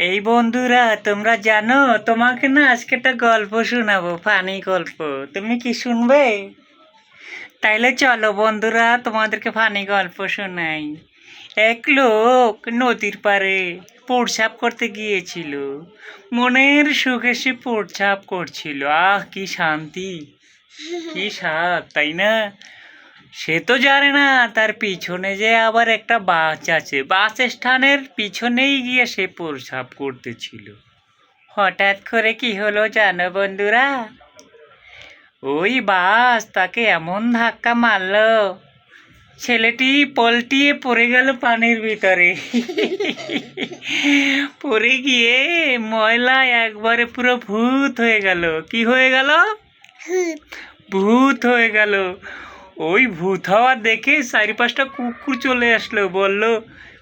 এই বন্ধুরা, তোমরা জানো, তোমাকে না আজকে একটা গল্প শোনাবো, ফানি গল্প। তুমি কি শুনবে? তাইলে চলো বন্ধুরা, তোমাদেরকে ফানি গল্প শোনাই। এক লোক নদীর পাড়ে প্রসাব করতে গিয়েছিল। মনের সুখে সে প্রসাব করছিল। আহ, কি শান্তি, কি স্বাদ, তাই না? সে তো জানে না তার পিছনে যে আবার একটা বাস আছে। বাস স্থানের পিছনেই গিয়ে সে প্রসাব করতেছিল। হঠাৎ করে কি হলো জানো বন্ধুরা? ওই বাস তাকে এমন ধাক্কা মারলো ছেলেটি পলটিয়ে পড়ে গেল পানির ভিতরে। পড়ে গিয়ে ময়লা একবারে পুরো ভূত হয়ে গেল। কি হয়ে গেল? ভূত হয়ে গেল। ওই ভূত হওয়া দেখে চারি পাঁচটা কুকুর চলে আসলো, বলল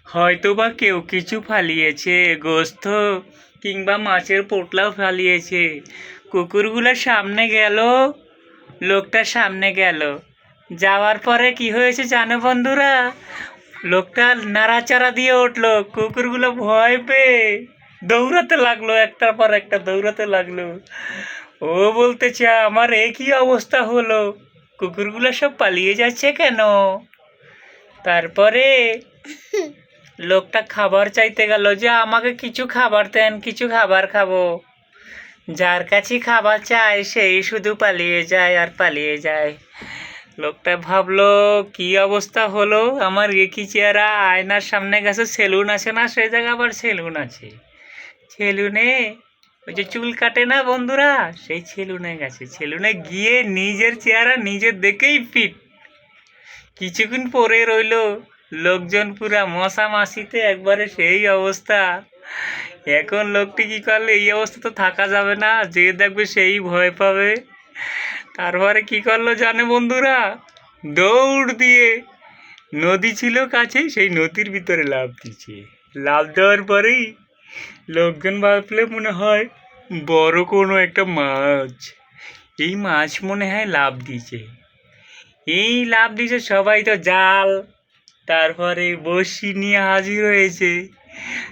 হয়তো বা কেউ কিছু ফালিয়েছে, গোস্ত, কিংবা মাছের পোটলাও ফালিয়েছে। কুকুরগুলো সামনে গেল, লোকটা সামনে গেল। যাওয়ার পরে কি হয়েছে জানো বন্ধুরা? লোকটা নাড়াচাড়া দিয়ে উঠল, কুকুরগুলো ভয় পেয়ে দৌড়াতে লাগল, একটার পর একটা দৌড়াতে লাগল। ও বলতেছে, আমার এ কি অবস্থা হলো। কুকুরগুলো সব পালিয়ে যাচ্ছে কেন? তারপরে লোকটা খাবার চাইতে গেল যে, আমাকে কিছু খাবার দেন, কিছু খাবার খাব। যার কাছে খাবার চায় সেই শুধু পালিয়ে যায় আর পালিয়ে যায়। লোকটা ভাবলো, কি অবস্থা হলো? আমার এ কি চেহারা? আয়নার সামনে গেছে, সেলুন আছে না? সেই জায়গায় আবার সেলুন আছে। সেলুনে ওই যে চুল কাটে না বন্ধুরা? সেই সেলুনে গেছে। ছেলুনে গিয়ে নিজের চেহারা নিজের দেখেই ফিট কিছুক্ষণ পরে রইল লোকজন পুরা মশা মাসিতে একবারে সেই অবস্থা। এখন লোকটি কি করলে, এই অবস্থা তো থাকা যাবে না, যে দেখবে সেই ভয় পাবে। তারপরে কি করল জানে বন্ধুরা? দৌড় দিয়ে নদী ছিল কাছেই, সেই নদীর ভিতরে লাভ দিচ্ছে। লাভ দেওয়ার পরেই লোকজন ভাবলে মনে হয় বড় কোনো একটা মাছ। এই মাছ মনে হয় লাভ দিছে এই লাভ দিছে সবাই তো জাল। তারপরে বড়শি নিয়ে হাজির হয়েছে।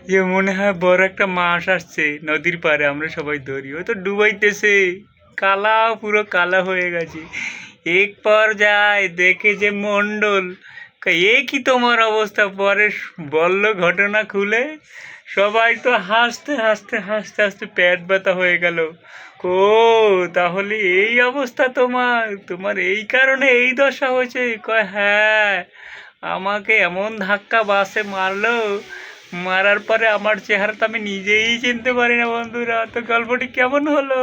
যে মনে হয় বড় একটা মাছ আসছে নদীর পাড়ে, আমরা সবাই ধরি। ও তো ডুবাইতেছে। কালা, পুরো কালা হয়ে গেছে। এক পর যায় দেখে যে মণ্ডল এ কি তোমার অবস্থা? পরে বলল ঘটনা খুলে সবাই তো হাসতে হাসতে হাসতে হাসতে পেট ব্যথা হয়ে গেল। ও, তাহলে এই অবস্থা তোমার? তোমার এই কারণে এই দশা হয়েছে? কয় হ্যাঁ আমাকে এমন ধাক্কা বাসে মারলো, মারার পরে আমার চেহারা তো আমি নিজেই চিনতে পারি না বন্ধুরা। তো গল্পটি কেমন হলো?